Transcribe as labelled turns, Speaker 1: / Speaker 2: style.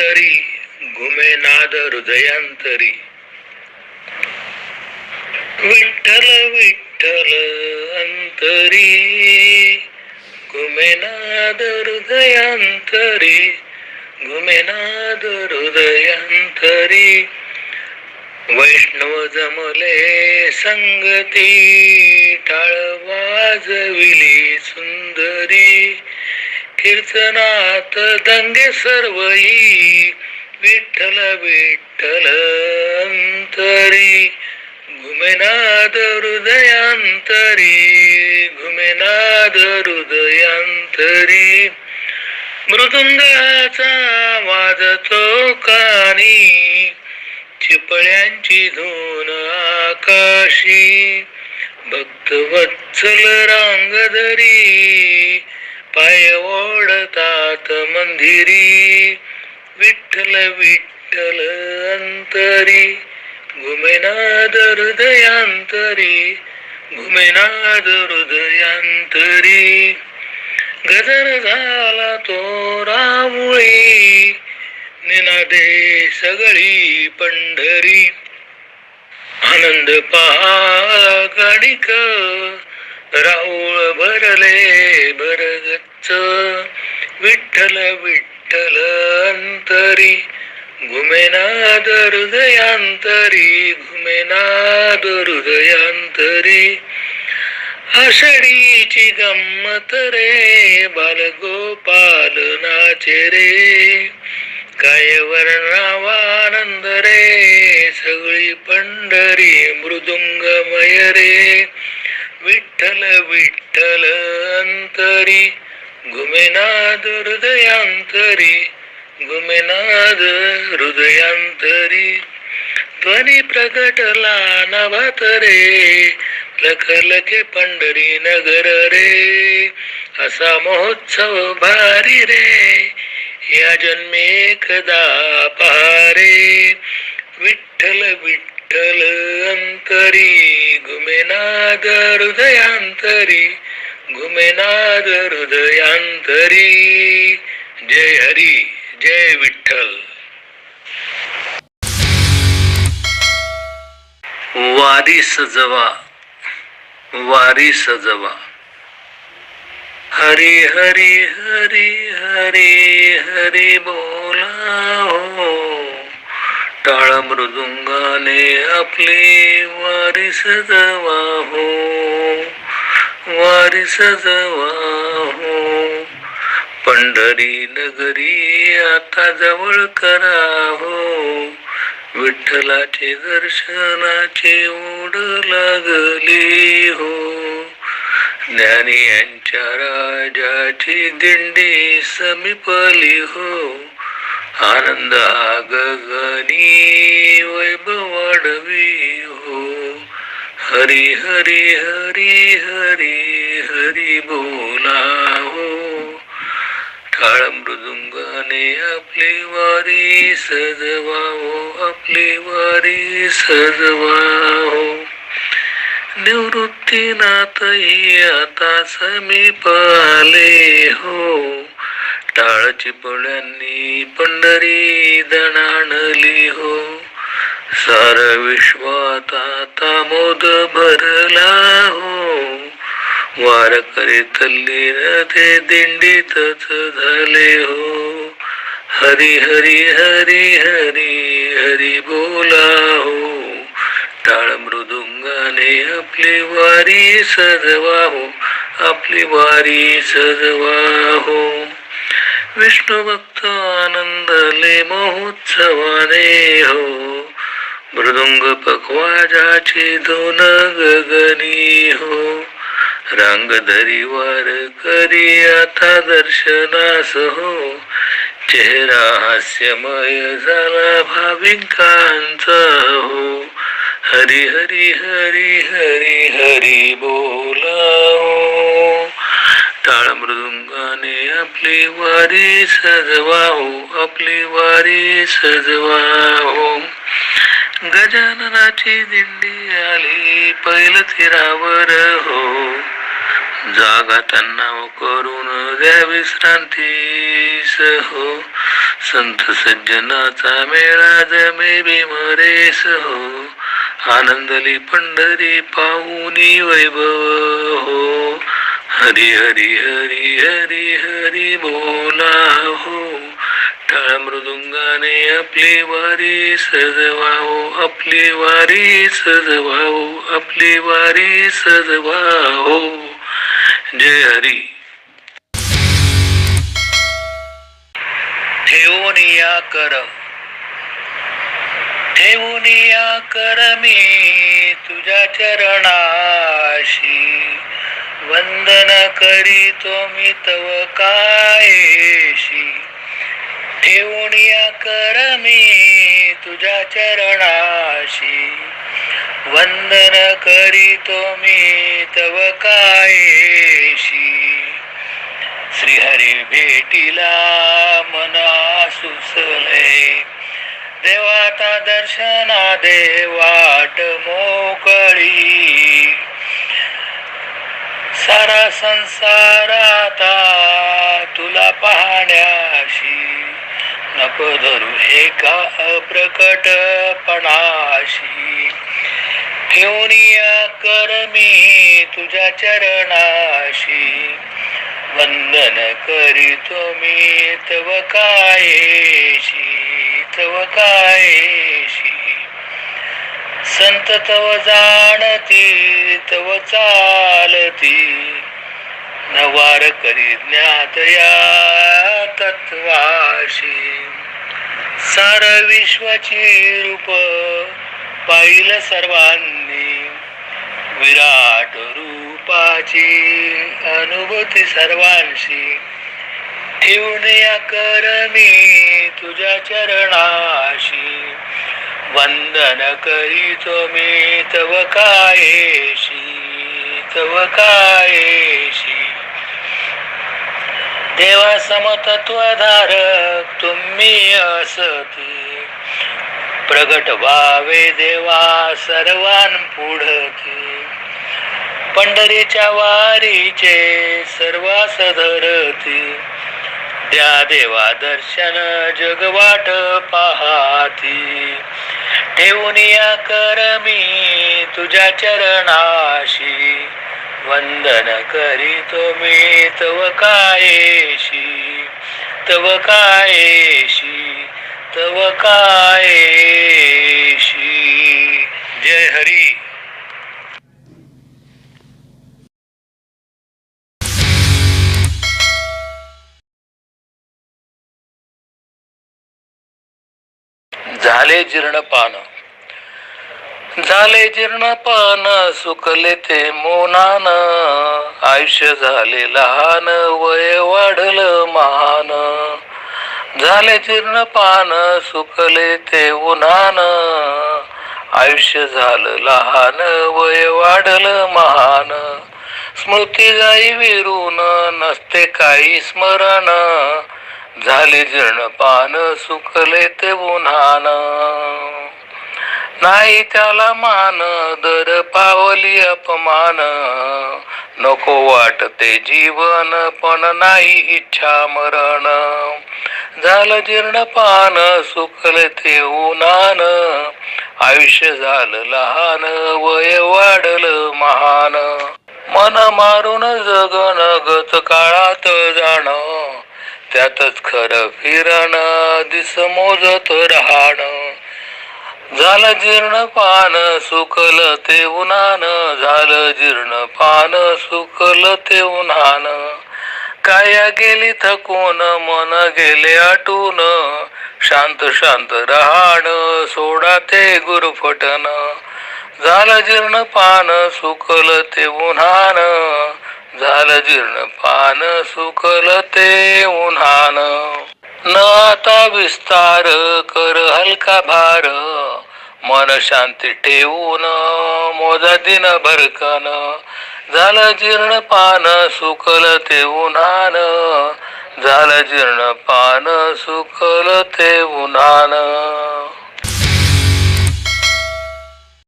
Speaker 1: अंतरी घुमे नाद हृदयांतरी. विठ्ठल विठ्ठल अंतरी घुमे नाद हृदयांतरी घुमे नाद हृदयांतरी. वैष्णव जमले संगती टाळ वाजविली सुंदरी. कीर्तनात दंगे सर्वई विठ्ठल विठ्ठल अंतरी. घुमेनाद हृदयांतरी घुमेनाद हृदयांतरी. मृदुंगाचा वाजतो कानी चिपळ्यांची धून आकाशी. भक्त वत्सल रांगधरी पाय ओढतात मंदिरी विठ्ठल विठ्ठल अंतरी. घुमेनाद हृदयांतरी घुमेनाद हृदयांतरी गजर झाला तो रामुळी निनादे सगळी पंढरी. आनंद पहा गाडिक राऊळ भरले भरगच्च विठ्ठल विठ्ठल अंतरी घुमेनाद हृदयांतरी घुमेनाद हृदयांतरी. आषाढीची गंमत रे बालगोपाल नाचे रे. काय वर्णावानंद रे सगळी पंढरी मृदुंगमय रे. विठ्ठल विठ्ठल अंतरी. घुमेनाद हृदयांतरी. घुमेनाद हृदयांतरी. ध्वनी प्रगटला नभात रे. लखलखे पंढरी नगर रे. असा महोत्सव भारी रे. या जन्मे एकदा पहारे. विठ्ठल विठ्ठल अंतरी घुमेनाद हृदयांतरी घुमेनाद हृदयांतरी. जय हरी जय विठ्ठल. वारी सजवा वारी सजवा. हरी हरी हरी हरी हरी बोला हो टाळ मृदुंगाने आपली वारी सजवा हो. वारी सजवा हो. पंढरी नगरी आता जवळ करा हो. विठ्ठलाचे दर्शनाचे ओढ लागली हो. ज्ञानी यांच्या राजाची दिंडी समीपली हो. आनंद गगनी वैभव वाढवी हो हरी हरी हरी हरी हरी बोला हो टाळ मृदुंगाने आपली वारी सजवावो आपली वारी सजवा हो निवृत्तीनाथही आता समीप आले हो टाळ चिपळ्यांनी पंढरी दणाणली हो सार विश्वात आता मोद भरला हो वारकरी तल्लीन ते दिंडीतच झाले हो. हरी हरी हरी हरी हरी बोला हो टाळ मृदुंगाने आपली वारी सजवा हो आपली वारी सजवा हो विष्णू भक्त आनंदले महोत्सवाने हो। मृदुंग पकवाजाची धुन गगनी हो। रांगधरी वार करी आता दर्शनास हो। चेहरा हास्यमय झाला भाविकांचा हो। हरी हरी हरी हरी हरी बोला हो। मृदुंगाने आपली वारी सजवा आपली वारी सजवा गजाननाची दिंडी आली पैल तीरावर हो. जागा त्यांना करून द्या विश्रांतीस हो संत सज्जनाचा मेळा जमे बिमरेस हो. आनंदली पंढरी पाहुनी वैभव हो. हरी हरी हरी हरी हरी बोला हो टाळ मृदुंगाने आपली वारी सजवाओ आपली वारी सजवाओ आपली वारी सजवाओ जय हरी. ठेवून या कर. ठेवून या कर मी तुझ्या चरणाशी. वंदन करीतो मी तव कायेशी. ठेवून या कर मी तुझ्या चरणाशी. वंदन करीतो मी तव कायेशी. श्रीहरी भेटीला मना सुसले देवाता दर्शना देवाट मोकळी. सारा संसाराता तुला पाहण्याशी. नको धरू एका अप्रकटपणाशी. ठेवून या कर मी तुझ्या चरणाशी. वंदन करीतो मी तव कायेशी तव कायेशी. संत तव जाणती तव चालती. नवार करी ज्ञात या तत्वाशी. सार विश्वाची रूप पाहिलं सर्वांनी. विराट रूपाची अनुभूती सर्वांशी. ठेवून या कर मी तुझ्या चरणाशी. वंदन करीतो मी तव कायेशी तव कायेशी देवा समतत्वधारक तुम्ही असती प्रगट व्हावे देवा सर्वांपुढती पंढरीच्या वारीचे सर्वास धरती द्या देवा दर्शन जगवाट पाहाती। ठेवून या कर मी तुझ्या चरणाशी. वंदन करीतो मी तव कायेशी तव कायेशी तव कायेशी. जय हरी. झाले जीर्णपान झाले जीर्णपान सुकले ते मोनान. आयुष्य झाले लहान वय वाढलं महान. झाले जीर्णपान सुकले ते उन्हान. आयुष्य झालं लहान वय वाढलं महान. स्मृती जाई विरून नसते काही स्मरण. झाले जीर्णपान सुकले ते उन्हान. नाही त्याला मान दर पावली अपमान. नको वाटते जीवन पण नाही इच्छा मरण. झालं जीर्णपान सुकले ते उन्हान. आयुष्य झालं लहान वय वाढलं महान. मन मारून जगन त्यातच खरं फिरण दिस मोजत राहणं. झालं जीर्ण पान सुकल ते उन्हान. झालं जीर्ण पान सुकल ते उन्हान. काया गेली थकून मन गेले आटून. शांत शांत राहण सोडा ते गुरफटन. झालं जीर्ण पान सुकल ते उन्हान. झालं जीर्ण पान सुकल ते उन्हान. न आता विस्तार कर हलका भार. मन शांती ठेवून मोजा दिन भरकन झालं जीर्ण पान सुकल ते उन्हान. झालं जीर्ण पान सुकल ते उन्हान.